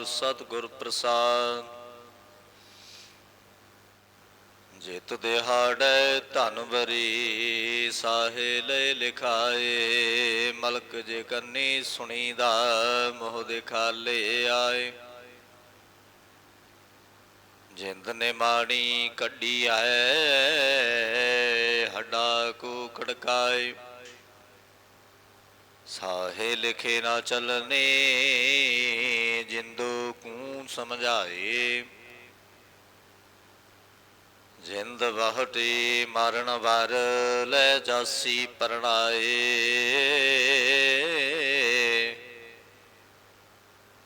ਵਾਹਿਗੁਰੂ ਸਤਿਗੁਰ ਪ੍ਰਸਾਦ। ਜਿਤ ਦਿਹਾੜੈ ਧਨ ਬਰੀ ਸਾਹੇ ਲੈ ਲਿਖਾਏ। ਮਲਕ ਜੇ ਕੰਨੀ ਸੁਣੀਦਾ, ਮੋਹ ਦਿਖਾਲੇ ਆਏ। ਜਿੰਦ ਨੇ ਮਾਣੀ ਕੱਢੀ ਆਏ, ਹੱਡਾ ਕੋ ਖੜਕਾਏ। ਸਾਹੇ ਲਿਖੇ ਨਾ ਚੱਲਨੇ ਜਿੰਦੂ ਕੂੰ ਸਮਝਾਏ। ਜਿੰਦ ਵਹਟੀ ਮਰਨ ਵਰ ਲੈ ਜਾਸੀ ਪਰਣਾਏ।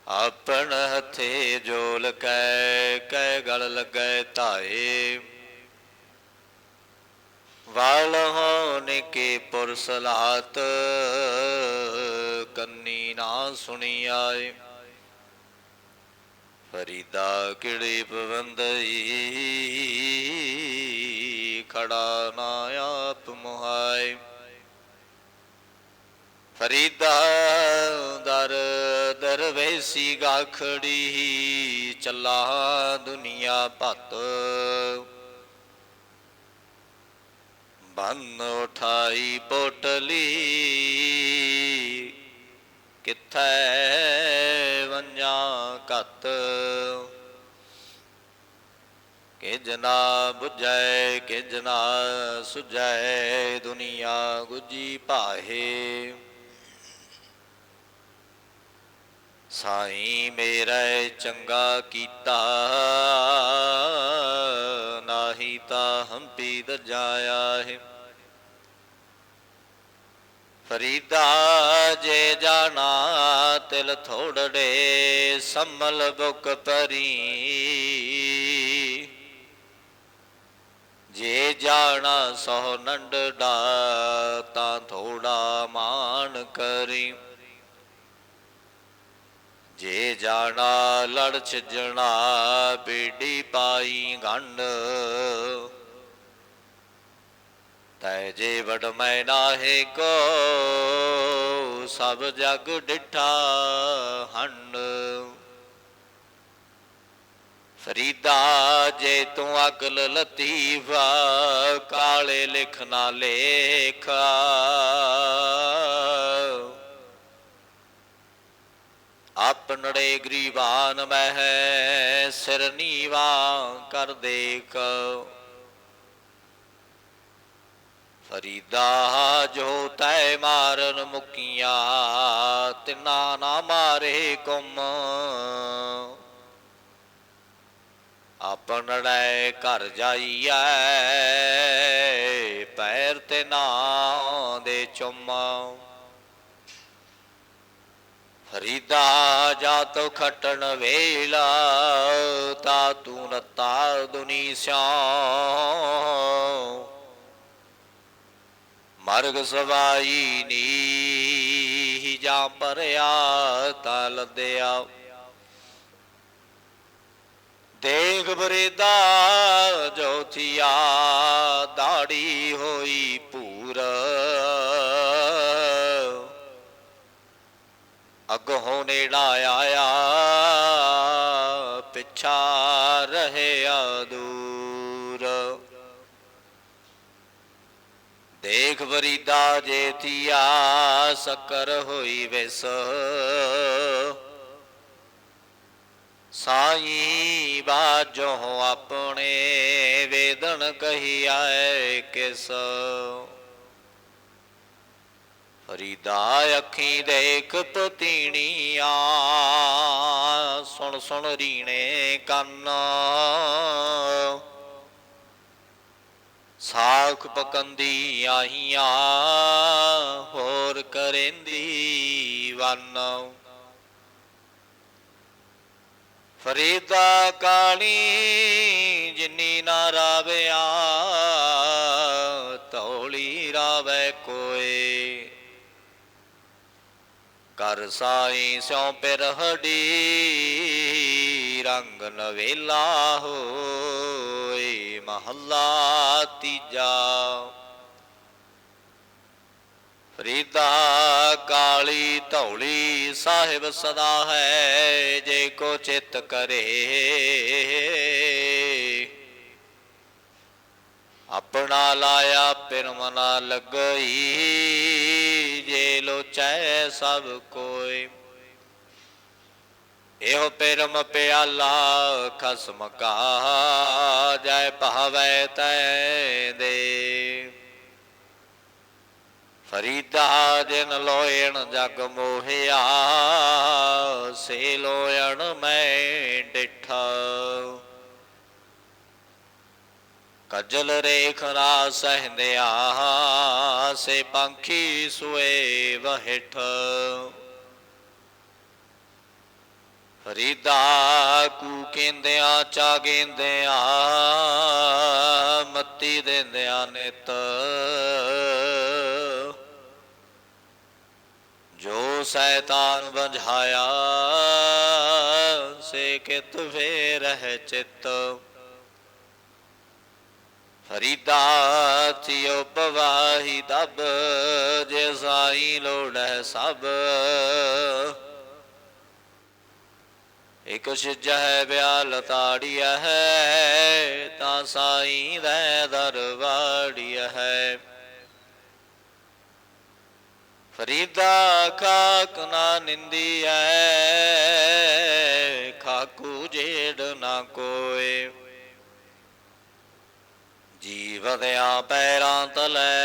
ਆਪਣ ਹਥੇ ਜੋਲ ਕੈ ਕੈ ਗਲ ਲੱਗੈ ਧਾਏ। ਵਾਲ ਹੋਨੇ ਕੇ ਪੁਰਸਲਾਤ ਕੰਨੀ ਨਾ ਸੁਣੀ ਆਏ ਫਰੀਦਾ ਕਿਹੜੇ ਪਵੰਦਈ ਖੜਾ ਨਾ ਆਪ ਮੁਹਾਏ। ਫਰੀਦਾ ਦਰ ਦਰਵੇਸੀ ਗਾਖੜੀ ਚੱਲਾ ਦੁਨੀਆ ਭੱਤ। ਬੰਨ ਉਠਾਈ ਪੋਟਲੀ ਕਿੱਥੈ ਵੰਜਾਂ ਕਤ ਕਿ ਜਨਾ 부ਝੈ ਕਿ ਜਨਾ ਸੁਝੈ, ਦੁਨੀਆ ਗੁਜੀ ਭਾਹੇ। ਸਾਈ ਮੇਰਾ ਚੰਗਾ ਕੀਤਾ, ਨਾਹੀ ਤਾਂ ਹੰਪੀ ਦਜਾਇਆ ਹੈ। ਫਰੀਦਾ ਜੇ ਜਾਣਾ ਤਿਲ ਥੋੜੜੇ ਸੰਮਲ ਬੁਕ ਪਰੀ ਜੇ ਜਾਣਾ ਸੋ ਨੰਡੜਾ ਤਾਂ ਥੋੜਾ ਮਾਨ ਕਰੀ। ਜੇ ਜਾਣਾ ਲੜ ਛਜਣਾ ਬੀੜੀ ਪਾਈ ਗੰਢ ਤੈ ਜੇ ਵਡ ਮੈਂ ਨਾਹੇ ਕੋ, ਸਭ ਜਗ ਡਿਠਾ ਹੰਡ ਫਰੀਦਾ ਜੇ ਤੂੰ ਅਕਲ ਲਤੀਫਾ, ਕਾਲੇ ਲਿਖਣਾ ਲੇਖਾ। ਆਪਨੜੇ ਗਰੀਬਾਨ ਮਹਿ ਸਿਰ ਨੀਵਾ ਕਰ ਦੇਖ। ਫਰੀਦਾ ਜੋ ਤੈ ਮਾਰਨ ਮੁਕੀਆਂ, ਤਿਨਾ ਨਾ ਮਾਰੇ ਕੁਮ ਆਪਨੜੇ ਘਰ ਜਾਈਐ, ਪੈਰ ਤੇ ਨਾ ਦੇ ਚੁੰਮਾ। ਫਰੀਦਾ ਜਾ ਤੋ ਖਟਣ ਵੇਲਾ, ਤਾ ਤੂੰ ਨਤਾ ਦੁਨੀ ਸਿਆ ਮਰਗ ਸਵਾਈ ਨੀ ਜਾਂ ਪਰਿਆ ਤਾ ਲੱਦਿਆ ਦੇਖ ਬਰੇਦਾ ਜੋ ਥੀਆ ਦਾੜੀ ਹੋਈ ਪੂਰ। ਅਗੋਂ ਨੇੜਾ ਆਇਆ ਪਿਛਾ ਰਹਿਆ ਦੂਰ ਦੇਖ ਵਰੀਦਾ ਜੇਤੀਆ ਸਕਰ ਹੋਈ ਵਿਸ। ਸਾਈ ਬਾਜੋ ਆਪਣੇ ਵੇਦਨ ਕਹੀ ਆਏ ਕਿਸ। ਫਰੀਦਾ ਅੱਖੀ ਦੇਖ ਪਤੀਣੀਆਂ ਸੁਣ ਸੁਣ ਰੀਣੇ ਕੰਨ। ਸਾਖ ਪਕੰਦੀ ਆਹੀਆਂ, ਹੋਰ ਕਰੇਂਦੀ ਵਨ। ਫਰੀਦਾ ਕਾਣੀ ਜਿਨੀ ਨਾ ਰਾਵਿਆ ਤੌਲੀ ਰਾਵੇ ਕੋਏ। ਕਰ ਸਾਈ ਸਿਉ ਪਿਰਹੜੀ, ਰੰਗ ਨਵੇਲਾ ਹੋ। ਮਹੱਲਾ ਤੀਜਾ। ਫਰੀਦਾ ਕਾਲੀ ਧੌਲੀ ਸਾਹਿਬ ਸਦਾ ਹੈ, ਜੇ ਕੋ ਚਿਤ ਕਰੇ। ਆਪਣਾ ਲਾਇਆ ਪਿਰਮ ਮਨਾ ਲੱਗਈ, ਜੇ ਲੋਚੈ ਸਭ ਕੋਈ ਇਹੋ ਪਿਰਮ ਪਿਆਲਾ ਖਸਮ ਕਾ ਜੈ ਭਾਵੈ ਤੈ ਦੇ। ਫਰੀਦਾ ਜਿਨ ਲੋਇਣ ਜਗ ਮੋਹਿਆ, ਸੇ ਲੋਇਣ ਮੈਂ ਡਿਠਾ। ਕਜਲ ਰੇਖ ਰਾ ਸਹੰਦਿਆ, ਸੇ ਪੰਖੀ ਸੁਏ ਵਹਿਠ। ਫਰੀਦਾ ਕੂ ਕਹਿੰਦਿਆਂ, ਚਾ ਗੇਂਦਿਆਂ, ਮੱਤੀ ਦੇਂਦਿਆਂ ਨਿਤ। ਜੋ ਸੈਤਾਨ ਬੰਝਾਇਆ ਸੇ ਕਿਤ ਵੇ ਰਹਿ ਚਿਤ। ਫਰੀਦਾ ਤਿਉ ਪਵਾਹੀ ਦਬ, ਜੇ ਸਾਈ ਲੋੜੈ ਸਭ। ਇਕ ਹੈ ਵਿਆਲ ਤਾੜੀਆ ਹੈ, ਤਾਂ ਸਾਈ ਦੇ ਦਰਵਾੜੀਆ ਹੈ। ਫਰੀਦਾ ਖਾਕ ਨਾ ਨਿੰਦੀ ਐ ਖਾਕੂ ਜੇੜ ਨਾ ਕੋਏ। ਜੀਵਦਿਆਂ ਪੈਰਾਂ ਤਲੇ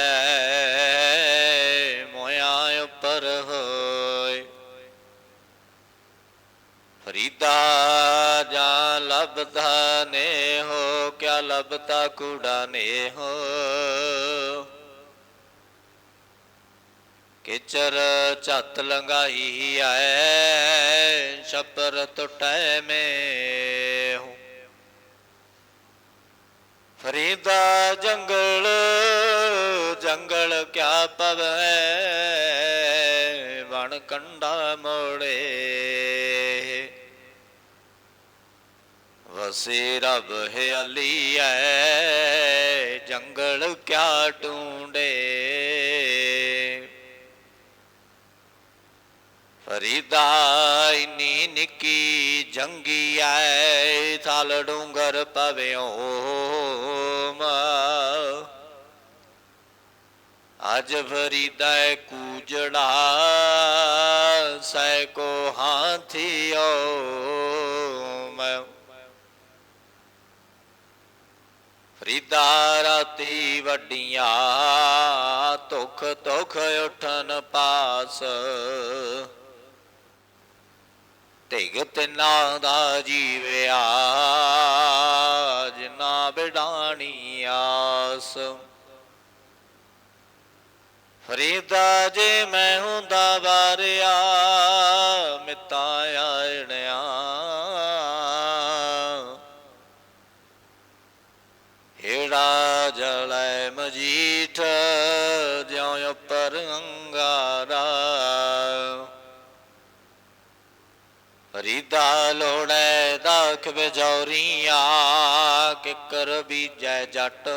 ਫਰੀਦਾ ਜਾਂ ਲਬਦਾ ਨੇ ਹੋ ਕਿਆ ਲਬਤਾ ਕੂੜਾ ਨੇ ਹੋ ਕਿਚਰ ਝੱਤ ਲੰਗਾਈ ਐ, ਛਪਰ ਟੁਟੈ ਮੇ ਹੋ ਫਰੀਦਾ ਜੰਗਲ ਜੰਗਲ ਕਿਆ ਪਵੈ? ਵਣ ਕੰਡਾ ਮੋੜੇ। ਵਸੇ ਰਬ ਹਿਆਲੀ ਐ, ਜੰਗਲ ਕਿਆ ਟੂੰਡੇ ਫਰੀਦਾ ਇਨੀ ਨਿੱਕੀ ਜੰਗੀ ਐ, ਥਲ ਡੂੰਗਰ ਪਵਿਓ ਅਜ ਫਰੀਦਾ ਕੂਜੜਾ, ਸੈ ਕੋ ਹਾਥੀਓ ਮੈਂ। ਫਰੀਦਾ ਰਾਤੀ ਵੱਡੀਆਂ, ਧੁਖ ਧੁਖ ਉਠਨ ਪਾਸ। ਤਿਗ ਤਿਨਾ ਦਾ ਜੀਵਿਆ, ਜਿਨਾ ਬਿਡਾਣੀ ਆਸ। ਫਰੀਦਾ ਜੇ ਮੈਂ ਹੁੰਦਾ ਵਾਰਿਆ, ਮਿੱਤਾ ਜੀਠ ਮਜੀਠ ਜਿਉ ਉੱਪਰ ਅੰਗਾਰਾ। ਫਰੀਦਾ ਲੋੜੈ ਦਾਖ ਵਿਜੌਰੀਆਂ ਕਿਕਰ ਬੀਜੈ ਜੱਟ।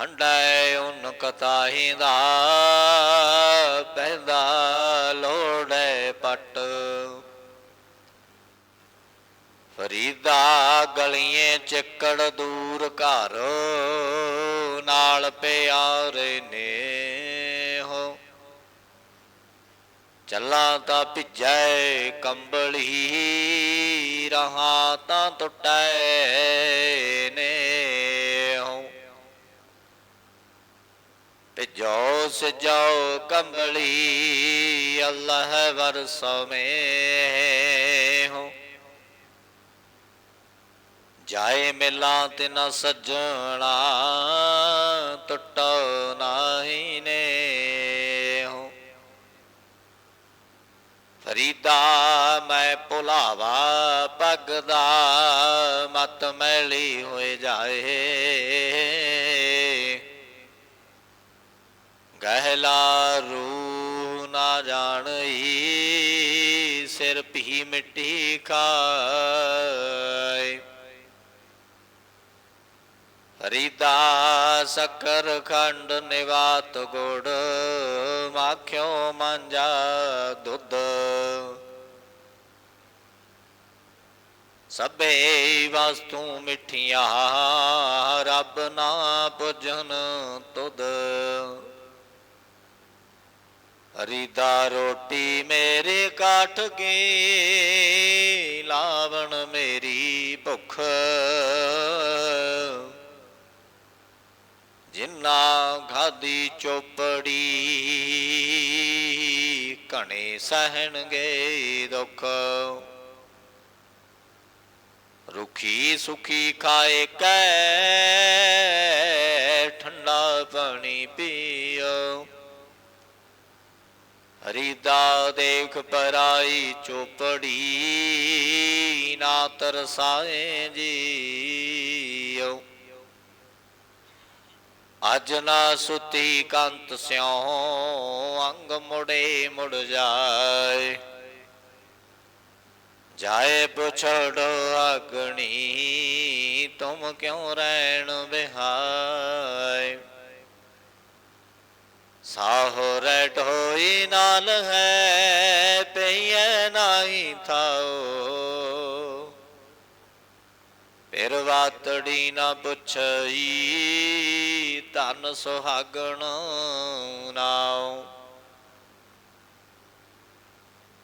ਹੰਡੈ ਉਨ ਕਤਾਹੀ ਦਾ ਪੈਦਾ ਲੋੜੈ ਪਟ। ਫਰੀਦਾ ਗਲੀਆਂ ਚੱਕੜ ਦੂਰ ਘਰ, ਨਾਲ ਪਿਆਰੇ ਨੇ ਹੋ ਚੱਲਾਂ ਤਾਂ ਭਿੱਜੈ ਕੰਬਲੀ ਰਹਾ ਤਾਂ ਟੁੱਟੈ ਨੇ ਹੋ ਭਿਜੋ ਸਜੋ ਕੰਬਲੀ, ਅੱਲਾਹ ਵਰਸਮੇ ਹੋ ਜਾਏ ਮਿਲਾਂ ਤੇ ਨਾ ਸੱਜਣਾ, ਟੁੱਟੋ ਨਾਹੀ ਨੇ ਹੋ ਫਰੀਦਾ ਮੈਂ ਭੁਲਾਵਾ ਪੱਗ ਦਾ ਮਤ ਮੈਲੀ ਹੋਏ ਜਾਏ। ਗਹਿਲਾ ਰੂ ਨਾ ਜਾਣਈ, ਸਿਰ ਭੀ ਮਿੱਟੀ ਖਾਏ। ਫਰੀਦਾ ਸਕਰ ਖੰਡ ਨਿਵਾਤ ਗੁੜ, ਮਾਖਿਓ ਮਾਂਜਾ ਦੁੱਧ। ਸਭੇ ਵਸਤੂ ਮਿੱਠੀਆਂ, ਰੱਬ ਨਾ ਪੁਜਨ ਤੁਧ। ਹਰੀਦਾ ਰੋਟੀ ਮੇਰੇ ਕਾਠ ਕੇ, ਲਾਵਣ ਮੇਰੀ ਭੁੱਖ। ਜਿੰਨਾ ਖਾਦੀ ਚੋਪੜੀ ਕਣੇ ਸਹਿਣਗੇ ਦੁੱਖ। ਰੁਖੀ ਸੁਖੀ ਖਾਏ ਕੈ, ਠੰਡਾ ਪਾਣੀ ਪੀਓ। ਹਰੀਦਾ ਦੇਖ ਪਰਾਈ ਚੋਪੜੀ, ਨਾ ਤਰਸਾਏ ਜੀ। ਅਜ ਨਾ ਸੁਤੀ ਕੰਤ ਸਿਉ, ਅੰਗ ਮੁੜੇ ਮੁੜ ਜਾਏ। ਜਾਏ ਪੁਛੜ ਅਗਣੀ ਤੁਮ ਕਿਉ ਰਹਿਣ ਬਿਹਾਏ ਸਾਹੋ ਰਟ ਹੋਈ ਨਾਲ ਹੈ, ਪਈਐ ਨਾਹੀ ਥਾਓ ਫਿਰ ਵਾਤੜੀ ਨਾ ਪੁੱਛਈ, ਧਨ ਸੁਹਾਗਣ ਨਾਉ।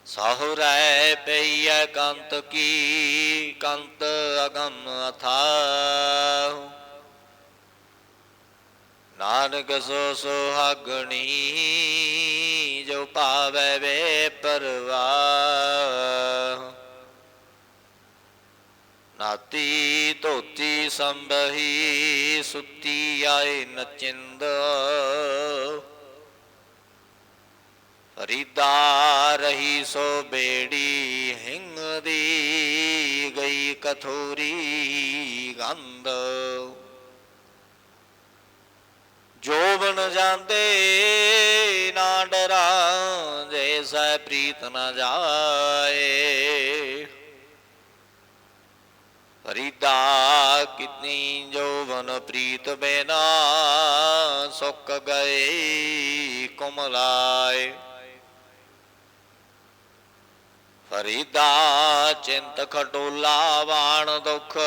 ਸਾਹੁਰੈ ਪਈਐ ਕੰਤ ਕੀ, ਕੰਤ ਅਗਮ ਅਥਾਹੁ। ਨਾਨਕ ਸੋ ਸੁਹਾਗਣੀ, ਜੋ ਪਾਵੈ ਵੇ ਪਰਵਾਹ। ਨਾਤੀ ਧੋਤੀ ਸੰਭਹੀ, ਸੁਤੀ ਆਏ ਨਚਿੰਦ। ਫਰੀਦਾ ਰਹੀ ਸੋ ਬੇੜੀ, ਹਿੰਗ ਦੀ ਗਈ ਕਥੋਰੀ ਗੰਧ। ਜੋਬਨ ਜਾਂਦੇ ਨਾ ਡਰਾ ਜੈਸੈ ਪ੍ਰੀਤ ਨਾ ਜਾਏ। ਫਰੀਦਾ ਕਿਤਨੀ ਜੋਵਨ ਪ੍ਰੀਤ ਬਿਨਾ ਸੁੱਕ ਗਏ ਕੁਮਲਾਏ। ਫਰੀਦਾ ਚਿੰਤ ਖਟੋਲਾ ਵਾਣ ਦੁਖ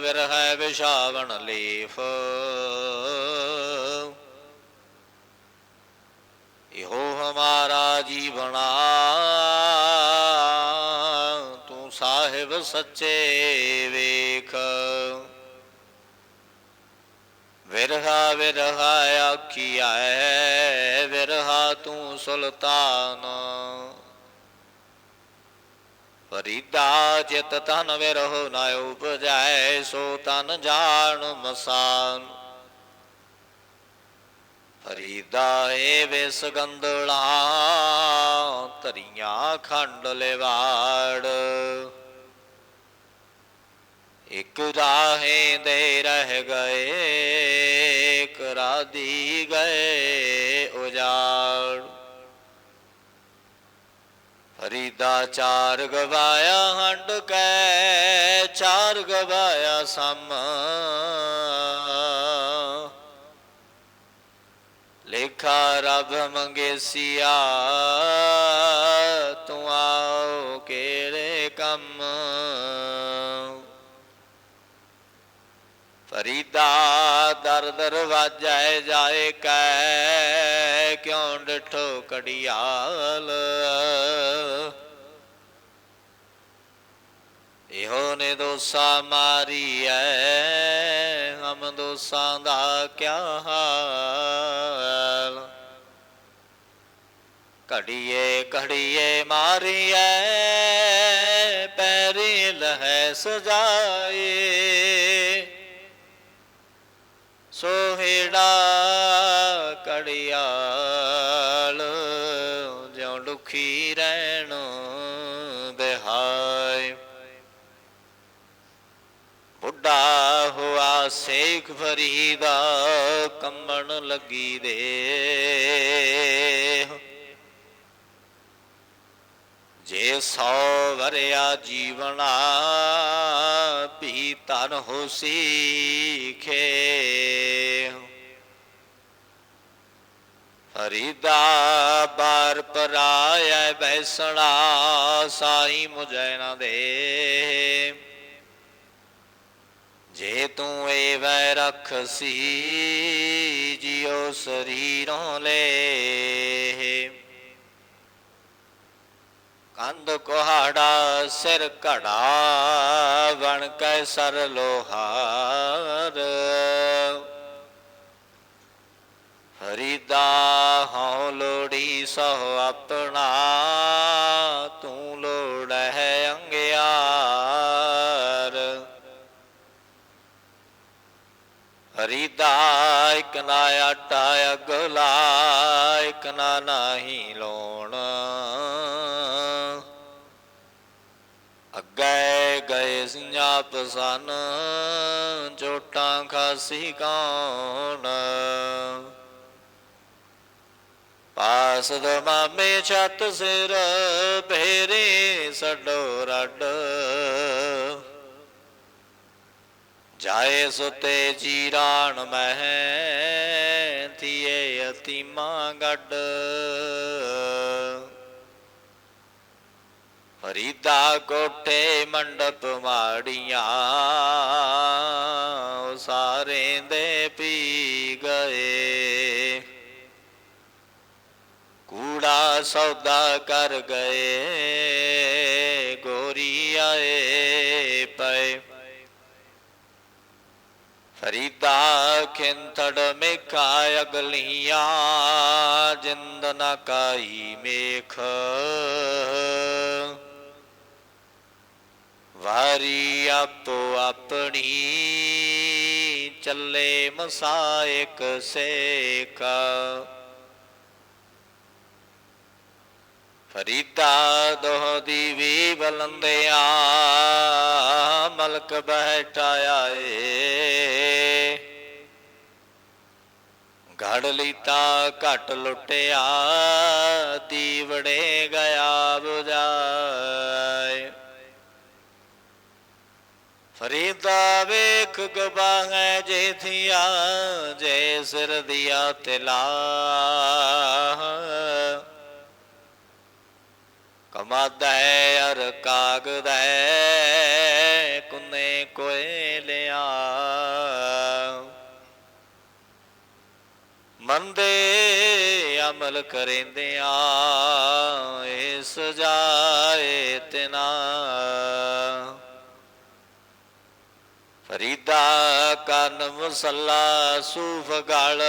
ਵਿਰਹਿ ਵਿਸ਼ਾਵਣ ਲੀਫ ਇਹੋ ਹਮਾਰਾ ਜੀਵਣਾ ਤੂੰ ਸਾਹਿਬ ਸੱਚੇ ਵੇਖ। ਵਿਰਹਾ ਵਿਰਹਾ ਆਖੀਆ ਹੈ ਵਿਰਹਾ ਤੂੰ ਸੁਲਤਾਨ। ਫਰੀਦਾ ਚਿਤ ਤਨ ਵਿਰਹੁ ਨਾ ਉਪਜੈ, ਸੋ ਤਨ ਜਾਣ ਮਸਾਨ। ਫਰੀਦਾ ਏ ਵਿਸ ਗੰਦਲਾ ਤਰੀਆਂ ਖੰਡ ਲਿਵਾੜ। ਇਕ ਰਾਹੇ ਦੇ ਰਹਿ ਗਏ ਕਰਾ ਦੀ ਗਏ ਉਜਾੜ। ਫਰੀਦਾ ਚਾਰ ਗਵਾਇਆ ਹੰਡ ਕੈ ਚਾਰ ਗਵਾਇਆ ਸਮ। ਲੇਖਾ ਰੱਬ ਮੰਗੇਸੀਆ ਤੂੰ ਆਓ ਕਿਹੜੇ ਕੰਮ। ਫਰੀਦਾ ਦਰ ਦਰਵਾਜ਼ਾ ਜਾਏ ਕੈ, ਕਿਉਂ ਡਠੋ ਕੜਿਆਲ ਇਹੋ ਨੇ ਦੋਸਾ ਮਾਰੀਐ, ਹਮ ਦੋਸਾਂ ਦਾ ਕਿਆ ਹਾਲ। ਘੜੀਏ ਘੜੀਏ ਮਾਰੀਐ, ਪੈਰੀ ਲਹਿ ਸਜਾਏ। ਸੋਹਿੜਾ ਕੜਿਆਲ ਜਿਉ ਦੁਖੀ ਰਹਿਣ ਬਿਹਾਈ ਬੁੱਢਾ ਹੋਆ ਸੇਖ ਫਰੀਦਾ ਕੰਮਣ ਲੱਗੀ ਦੇ ਜੇ ਸੌ ਵਰਿਆ ਜੀਵਨਾ ਵੀ ਤਨ ਹੋ ਸੀਖੇ। ਹਰੀਦਾ ਬਾਰ ਪਰਾਇ ਬੈਸਣਾ, ਸਾਈ ਮੁਝੈ ਨਾ ਦੇ। ਜੇ ਤੂੰ ਏ ਵੈ ਰਖਸੀ, ਜਿਉ ਸਰੀਰੋਂ ਲੈ। ਕੰਧ ਕੋਹਾੜਾ, ਸਿਰ ਘੜਾ ਬਣ ਕੇ ਸਰ ਲੋਹਾਰ। ਹਰੀਦਾ ਹਉ ਲੋੜੀ ਸੋ ਆਪਣਾ, ਤੂੰ ਲੋੜ ਹੈ ਅੰਗਿਆਰ। ਹਰੀਦਾ ਇਕ ਨਾ ਆਟਾ ਅਗਲਾ, ਇਕ ਨਾ ਨਹੀਂ ਲੋਣ। ਅੱਗੇ ਪਸਨ ਜੋਟਾਂ ਖਾਸੀ ਕੌਣ ਪਾਸ ਦਮਾਮੇ ਛਤ ਸਿਰ ਭੇਰੇ ਸਡੋ ਰੱਡ। ਜਾਏ ਸੁਤੇ ਜੀਰਾਣ ਮਹਿ, ਥੀਏ ਅਤੀਮਾ ਗੱਡ। ਫਰੀਦਾ ਕੋਠੇ ਮੰਡਪ ਮਾੜੀਆਂ, ਉਹ ਸਾਰੇ ਦੇ ਪੀ ਗਏ। ਕੂੜਾ ਸੌਦਾ ਕਰ ਗਏ, ਗੋਰੀ ਆਏ ਪਏ। ਫਰੀਦਾ ਖਿੰਤੜ ਮੇਖਾ ਅਗਲੀਆਂ, ਜਿੰਦ ਨਾ ਕਾਈ ਮੇਖ। ਵਾਰੀ ਆਪੋ ਆਪਣੀ ਚੱਲੇ ਮਸਾਇਕ ਸੇਕਾ ਫਰੀਦਾ ਦੋਹ ਦੀ ਵੀ ਬਲੰਦਿਆ, ਮਲਕ ਬਹਿਟਾਇਆ ਏ। ਘੜ ਲੀਤਾ ਘਟ ਲੁੱਟਿਆ, ਦੀਵੜੇ ਗਿਆ 부ਜਾਏ ਫਰੀਦਾ ਵੇਖ ਗਵਾਹੈ ਜੇ ਥੀਆ ਜੇ ਸਿਰ ਦਿਆ ਤਿਲਾ। ਕਮਾਦਾ ਹੈ ਅਰ ਕਾਗਦਾ ਕੁਨੇ ਕੋਏ ਲਿਆ। ਮੰਦੇ ਅਮਲ ਕਰੇਂਦਿਆਂ, ਇਸ ਜਾਏ ਤਿਨਾ। ਫਰੀਦਾ ਕਨ ਮੁਸੱਲਾ ਸੂਫ ਗਲ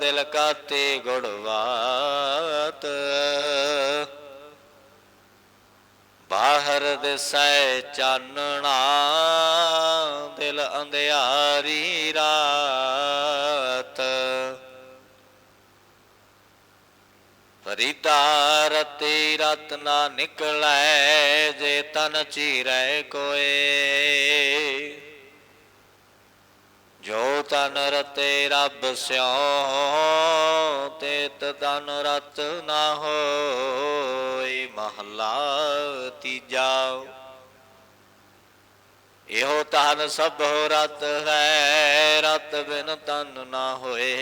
ਦਿਲ ਕਾਤੇ ਗੁੜਵਾਤ ਬਾਹਰ ਦਿਸੈ ਚਾਨਣਾ ਦਿਲ ਅੰਧਿਆਰੀ ਰਾਤ। ਫਰੀਦਾ ਰਤੀ ਰਤ ਨਾ ਨਿਕਲੈ ਜੇ ਤਨ ਚੀਰੈ ਕੋਏ। ਜੋ ਤਨ ਰਤੇ ਰੱਬ ਸਿਉ ਤੇ ਤਨ ਰਤ ਨਾ ਹੋਈ, ਮਹਲਾ ਤੀਜਾ। ਇਹੋ ਤਨ ਸਭ ਰਤ ਹੈ, ਰਤ ਬਿਨ ਤਨ ਨਾ ਹੋਏ।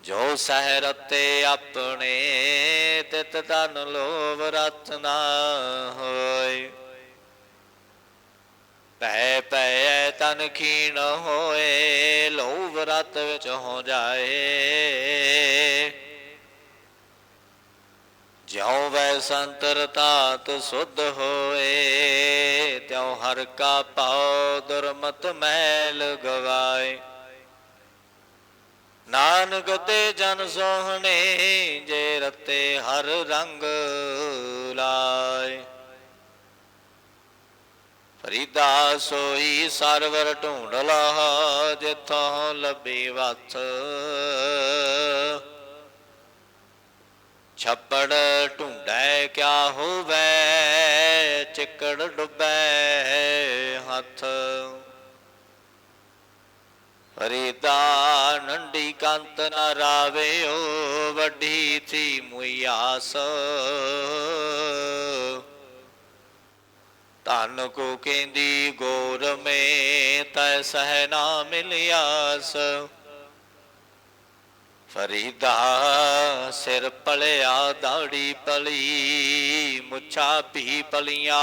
ਜੋ ਸਹਿ ਰਤੇ ਆਪਣੇ, ਤਿਤ ਤਨ ਲੋਭ ਰਤ ਨਾ ਹੋਏ। ਪੈ ਪੈ ਤਨ ਖੀਣ ਹੋਏ ਲੋਭ ਵਰਤ ਵਿੱਚ ਹੋ ਜਾਏ। ਜਿਉ ਵੈ ਸੰਤਰ ਤਾਤ ਸੁਧ ਹੋਏ, ਤਿਉ ਹਰ ਕਾ ਪਾਉ ਦੁਰਮਤ ਮੈਲ ਗਵਾਏ। ਨਾਨਕ ਤੇ ਜਨ ਸੋਹਣੇ, ਜੇ ਰਤੇ ਹਰ ਰੰਗ ਲਾਏ। ਫਰੀਦਾ ਸੋਈ ਸਰਵਰ ਢੂੰਡ ਲਾ ਜਿੱਥੋਂ ਲੱਭੀ ਵਥ ਛੱਪੜ ਢੂੰਡੈ ਕਿਆ ਹੋਵੇ, ਚਿੱਕੜ ਡੁੱਬੈ ਹੱਥ। ਫਰੀਦਾ ਨੰਡੀ ਕੰਤ ਨ ਰਾਵਿਓ, ਵੱਡੀ ਥੀ ਮੁਈਆਸ ਧਨ ਕੋ ਕਹਿੰਦੀ ਗੋਰ ਮੇ, ਤੈ ਸਹਿ ਮਿਲਿਆਸ। ਫਰੀਦਾ ਸਿਰ ਪਲਿਆ, ਦਾੜੀ ਪਲੀ, ਮੁੱਛਾਂ ਵੀ ਪਲੀਆਂ।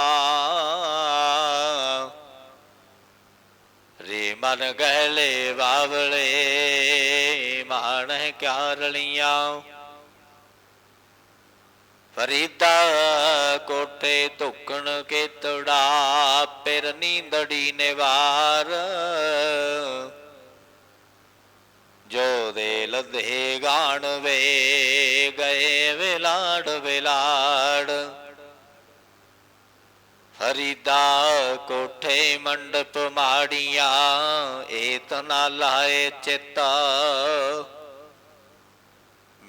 ਰੇ ਮਨ ਗਹਿਲੇ ਬਾਵਲੇ ਮਾਣ ਕਿਆ ਰਲੀਆਂ। ਫਰੀਦਾ ਕੋਟੇ ਧੁਕਣ ਕੇ ਤੜਾ ਪਿਰ ਨੀਂਦੜੀ ਨਿਵਾਰ। ਜੋ ਦੇ ਲਦੇ ਗਾਣ ਵੇ, ਗਏ ਵਿਲਾੜ ਵਿਲਾੜ। ਫਰੀਦਾ ਕੋਠੇ ਮੰਡਪ ਮਾੜੀਆਂ, ਏਤਨਾ ਲਾਏ ਚਿੱਤਾ।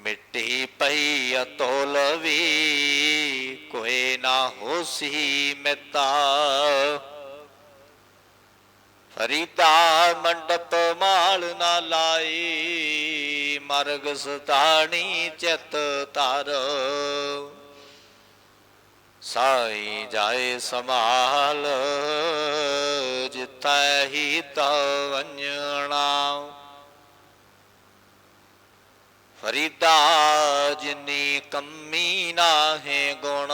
ਮਿੱਟੀ ਪਈ ਅਤੋਲ ਵੀ, ਕੋਈ ਨਾ ਹੋਸੀ ਮਿਤਾ। ਫਰੀਦਾ ਮੰਡਪ ਮਾਲ ਨਾ ਲਾਈ, ਮਰਗ ਸਤਾਣੀ ਚਿਤ ਤਰ ਸਾਈ ਜਾਏ ਸਮਾਲ ਜਿਤੈ ਹੀ ਤਵੰਜਣਾ। ਫਰੀਦਾ ਜਿਨੀ ਕੰਮੀ ਨਾਹੇ ਗੁਣ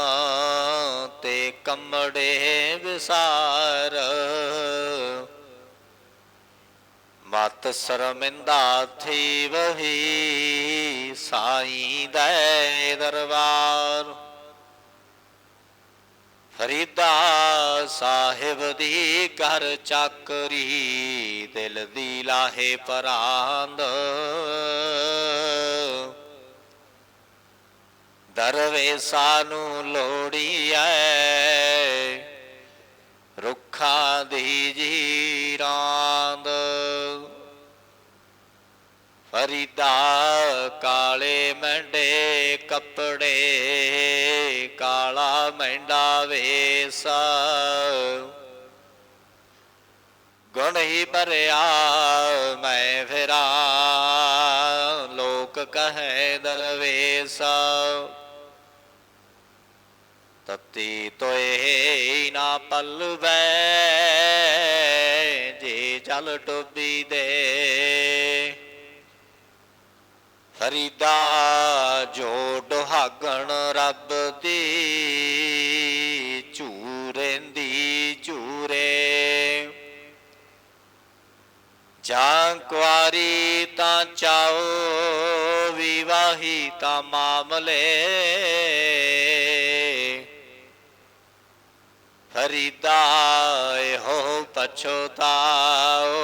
ਤੇ ਕੰਮੜੇ ਵਿਸਾਰ। ਮਤ ਸਰਮਿੰਦਾ ਥੀ ਵਹੀ ਸਾਈ ਦੇ ਦਰਬਾਰ। ਫਰੀਦਾ ਸਾਹਿਬ ਦੀ ਘਰ ਚੱਕਰੀ ਦਿਲ ਦੀ ਲਾਹੇ ਪਰਾਂਦ। ਦਰਵੇ ਸਾਨੂੰ ਲੋੜੀ ਐ। ਰੁੱਖਾਂ ਦੀ ਜੀਰਾਂਦ। ਫਰੀਦਾ ਕਾਲੇ ਮੰਡੇ ਕੱਪੜੇ, ਕਾਲਾ ਮੰਡਾ ਵੇਸ। ਗੁਣ ਹੀ ਭਰਿਆ ਮੈਂ ਫਿਰਾਂ। ਕਹੈ ਦਰਵੇਸਾ। ਤਤੀ ਤੋਏ ਨਾ ਪਲਵੈ, ਜੇ ਜਲ ਟੋਬੀ ਦੇ। ਫਰੀਦਾ ਜੋ ਦੁਹਾਗਣ ਰੱਬ ਦੀ, ਝੂਰੇਂਦੀ ਝੂਰੇ। ਜਾਂ ਕੁਆਰੀ ਤਾਂ ਚਾਓ ਵਿਵਾਹੀ ਤਾਂ ਮਾਮਲੇ। ਫਰੀਦਾ ਇਹੋ ਪਛੋਤਾਓ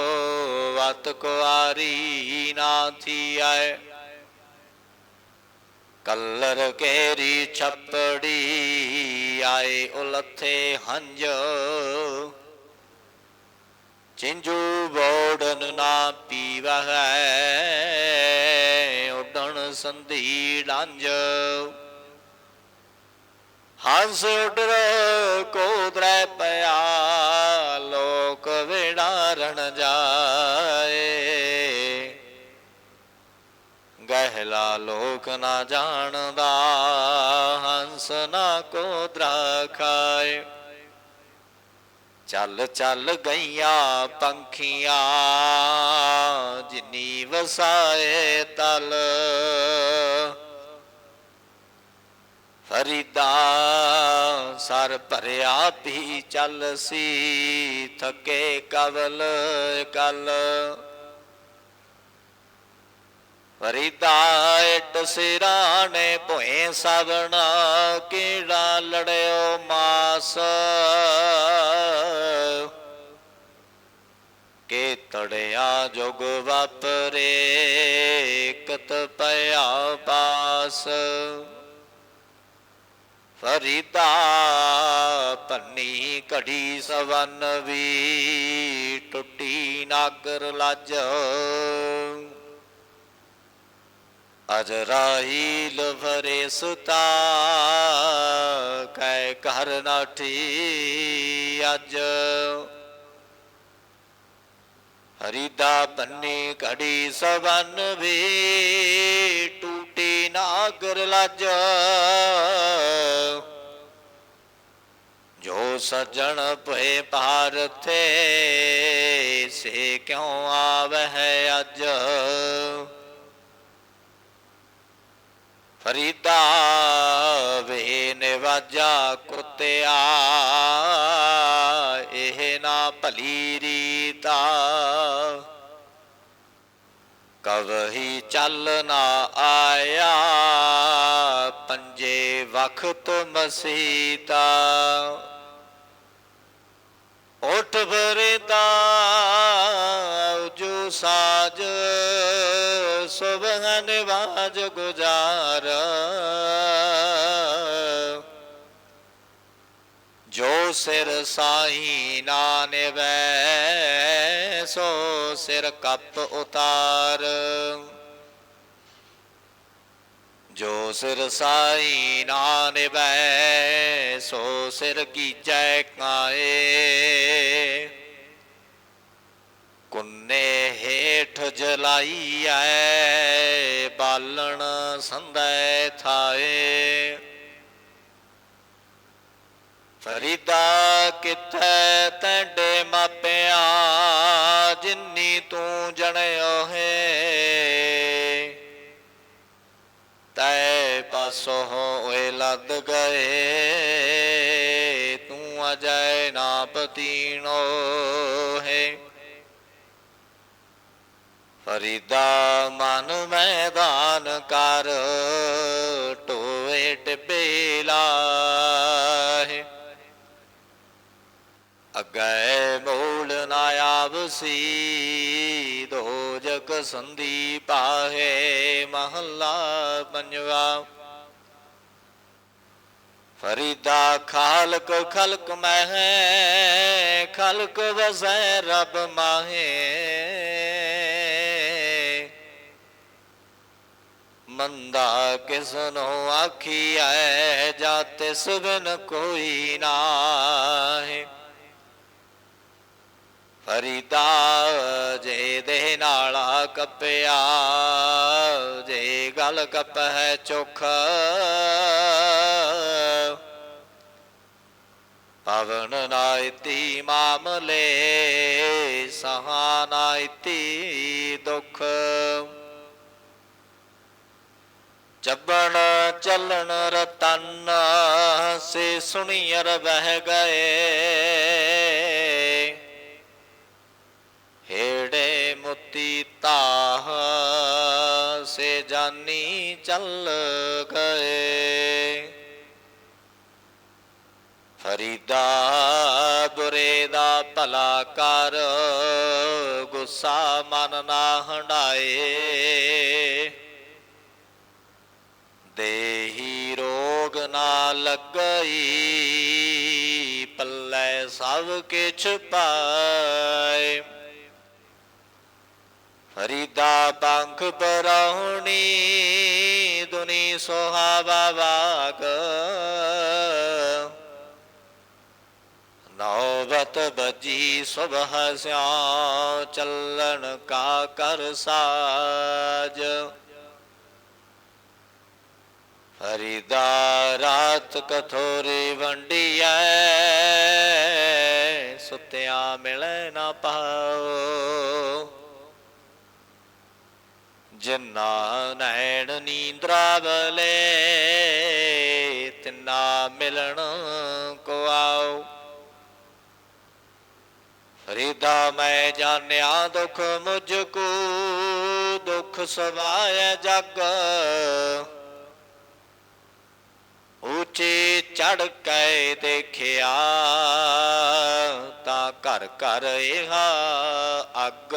ਵਤ ਕੁਆਰੀ ਨਾ ਥੀਐ। ਕਲਰ ਕੇਰੀ ਛਪੜੀ ਆਏ ਉਲਥੇ ਹੰਝ। ਚਿੰਜੂ ਬੋੜਨ ਨਾ ਪੀਵਹਿ, ਉਡਣ ਸੰਧੀ ਡਾਂਝ ਹੰਸ ਉਡਰ ਕੋਦਰੈ ਪਿਆ, ਲੋਕ ਵਿੜਾਰਣ ਜਾਏ। ਗਹਿਲਾ ਲੋਕ ਨਾ ਜਾਣਦਾ, ਹੰਸ ਨਾ ਕੋਦਰਾ ਖਾਏ। ਚੱਲ ਚੱਲ ਗਈਆਂ ਪੰਖੀਆਂ ਜਿਨੀ ਵਸਾਏ ਤਲ। ਫਰੀਦਾ ਸਰ ਭਰਿਆ ਪੀ ਚੱਲ ਸੀ, ਥਕੇ ਕਵਲ ਕਲ। ਫਰੀਦਾ ਇਟ ਸਿਰਾਣੇ ਭੋਏ ਸਵਣਾ ਕੀੜਾ ਲੜਿਓ ਮਾਸ? ਕੇ ਤੜਿਆ ਜੁਗ ਵਾਪਰੇ ਕਤ ਪਿਆ ਪਾਸ। ਫਰੀਦਾ ਪੰਨੀ ਘੜੀ ਸਵਨ ਵੀ ਟੁੱਟੀ ਨਾਗਰ ਲਾਜ। ਅਜਰਾਈਲ ਭਰੇ ਸੁਤਾ ਕੈ ਘਰ ਨਾਠੀ ਅੱਜ। ਹਰੀਦਾ ਬੰਨੀ ਘੜੀ ਸਵਨ ਵੇ, ਟੂਟੀ ਨਾਗਰ ਲਾਜ। ਜੋ ਸਜਣ ਭਏ ਭਾਰਥੇ ਸੇ ਕਿਉ ਆਵਹਿ ਅਜ? ਫਰੀਦਾ ਵੇ ਨਿਵਾਜਾ ਕੁੱਤਿਆ, ਇਹ ਨਾ ਭਲੀ ਰੀਤਾ ਕਵਹੀ ਚੱਲ ਨਾ ਆਇਆ, ਪੰਜੇ ਵਖਤ ਮਸੀਤਾ ਉਠ ਬਰਦਾ ਜੋ ਸਾਜ ਸੁਬਹਨ ਵਾਜ ਗੁਜ਼ਾਰ। ਜੋ ਸਿਰ ਸਾਈ ਨਾ ਨਿਵੈ ਸੋ ਸਿਰ ਕੱਪ ਉਤਾਰ। ਜੋ ਸਿਰ ਸਾਈ ਨਾ ਨਿਵੈ ਸੋ ਸਿਰ ਕੀਜੈ ਕਾਏ। ਕੁੰਨੇ ਹੇਠ ਜਲਾਈਐ, ਬਾਲਣ ਸੰਦੈ ਥਾਏ। ਫਰੀਦਾ ਕਿਥੈ ਤੈਡੇ ਮਾਪਿਆ, ਜਿੰਨੀ ਤੂੰ ਜਣਿਓ ਹੈ ਤੈ ਪਾਸੋ ਹੋਏ ਲੱਦ ਗਏ, ਤੂੰ ਅਜੈ ਨਾ ਪਤੀਣੋ ਹੈ। ਫਰੀਦਾ ਮਨ ਮੈਦਾਨ ਕਰ, ਟੋਏ ਟਿਬੇ ਲਾਹੇ। ਅਗੈ ਮੂਲ ਨਾ ਦੋ ਜਗ ਸੰਦੀ ਪਾਹੇ ਮਹੱਲਾ ਪੰਜਵਾ। ਫਰੀਦਾ ਖਾਲਕ ਖਲਕ ਮਹਿ, ਖਲਕ ਵਸੈ ਰਬ ਮਾਹੇ। ਮੰਦਾ ਕਿਸਨੋ ਆਖੀ ਜਾ ਤਿਸ ਬਿਨ ਕੋਈ ਨਾਹੀ। ਫਰੀਦਾ ਜੇ ਦੇ ਨਾਲਾ ਕੱਪਿਆ, ਜੇ ਗਲ ਕੱਪ ਹੈ ਚੁਖ। ਪਵਨ ਨਾਇਤੀ ਮਾਮਲੇ ਸਹਾਨਾਇਤੀ ਦੁਖ। ਚੱਬਣ ਚੱਲਣ ਰਤਨ, ਸੇ ਸੁਣੀਰ ਬਹਿ ਗਏ। ਹੇੜੇ ਮੋਤੀ ਤਾਹ, ਸੇ ਜਾਨੀ ਚੱਲ ਗਏ। ਫਰੀਦਾ ਬੁਰੇ ਦਾ ਭਲਾ ਕਰ, ਗੁੱਸਾ ਮਨ ਨਾ ਹੰਡਾਏ। ਦੇਹੀ ਰੋਗ ਨਾ ਲੱਗਈ, ਪੱਲੇ ਸਭ ਕਿਛ ਪਾਏ। ਫਰੀਦਾ ਪੰਖ ਬਰਾਉਣੀ ਦੁਨੀ ਸੁਹਾਵਾ ਵਾਗ ਨੌਬਤ ਬਜੀ ਸੁਬਹ ਸਿਆ ਚੱਲਣ ਕਾ ਕਰ ਸਾਜ। ਫਰੀਦਾ ਰਾਤ ਕਥੋਰੀ ਵੰਡੀਐ, ਸੁਤਿਆਂ ਮਿਲੈ ਨਾ ਪਾਓ। ਜਿਨਾ ਨੈਣ ਨੀਂਦਰਾ ਬਲੇ ਤਿਨਾ ਮਿਲਣ ਕੋ ਆਓ। ਫਰੀਦਾ ਮੈਂ ਜਾਣਿਆ ਦੁਖ ਮੁਝ ਕੋ ਦੁਖ ਸਵਾਇ ਜਗ। ਉੱਚੇ ਚੜ ਕੇ ਦੇਖਿਆ, ਤਾਂ ਘਰ ਘਰ ਇਹ ਅੱਗ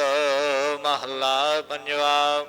ਮਹਲਾ ਪੰਜਵਾ